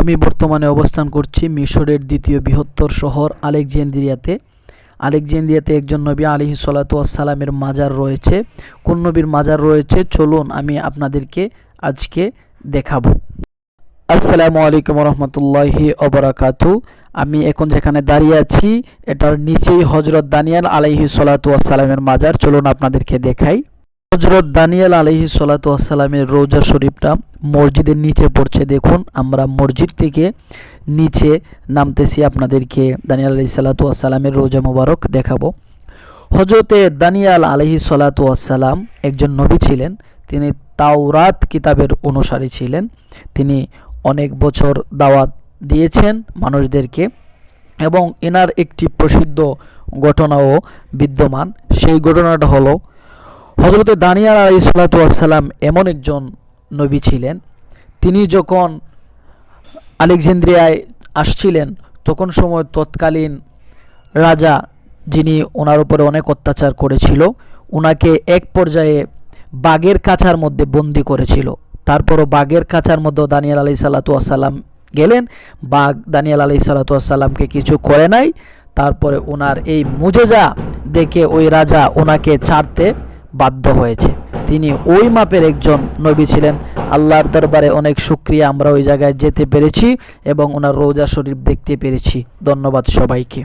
আমি বর্তমানে অবস্থান করছি মিশরের দ্বিতীয় বৃহত্তর শহর আলেকজেন্দ্রিয়াতে। আলেকজেন্দ্রিয়াতে একজন নবী আলী সালাতামের মাজার রয়েছে। কোন নবীর মাজার রয়েছে? চলুন আমি আপনাদেরকে আজকে দেখাবো। আসসালামু আলাইকুম রহমতুল্লাহি অবরাকাতু আমি এখন যেখানে দাঁড়িয়ে আছি, এটার নিচেই হজরত দানিয়াল আলাইহি সালাতামের মাজার। চলুন আপনাদেরকে দেখাই। হজরত দানিয়াল আলহি সালাতামের রোজা শরীফটা মসজিদের নিচে পড়ছে। দেখুন, আমরা মসজিদ থেকে নিচে নামতেছি আপনাদেরকে। দানিয়াল আলহি সালাতামের রোজা মোবারক দেখাবো। হজরতে দানিয়াল আলহি সালাতাম একজন নবী ছিলেন। তিনি তাওরাত কিতাবের অনুসারী ছিলেন। তিনি অনেক বছর দাওয়াত দিয়েছেন মানুষদেরকে এবং এনার একটি প্রসিদ্ধ ঘটনাও বিদ্যমান। সেই ঘটনাটা হলো হজরতে দানিয়াল আলী সাল্লাতাম এমন একজন নবী ছিলেন। তিনি যখন আলেকজেন্দ্রিয়ায় আসছিলেন, তখন সময় তৎকালীন রাজা যিনি ওনার উপরে অনেক অত্যাচার করেছিল ওনাকে এক পর্যায়ে বাঘের কাছার মধ্যে বন্দি করেছিল। তারপরও বাঘের কাছার মধ্যে দানিয়াল আলি সাল্লাতাম গেলেন। বাঘ দানিয়াল আলি সাল্লাতামকে কিছু করে নাই। তারপরে ওনার এই মুজেজা দেখে ওই রাজা ওনাকে ছাড়তে বাধ্য হয়েছে। তিনি ওই মাপের একজন নবী ছিলেন। আল্লাহর দরবারে অনেক সুক্রিয়া আমরা ওই জায়গায় যেতে পেরেছি এবং ওনার রোজা শরীফ দেখতে পেরেছি। ধন্যবাদ সবাইকে।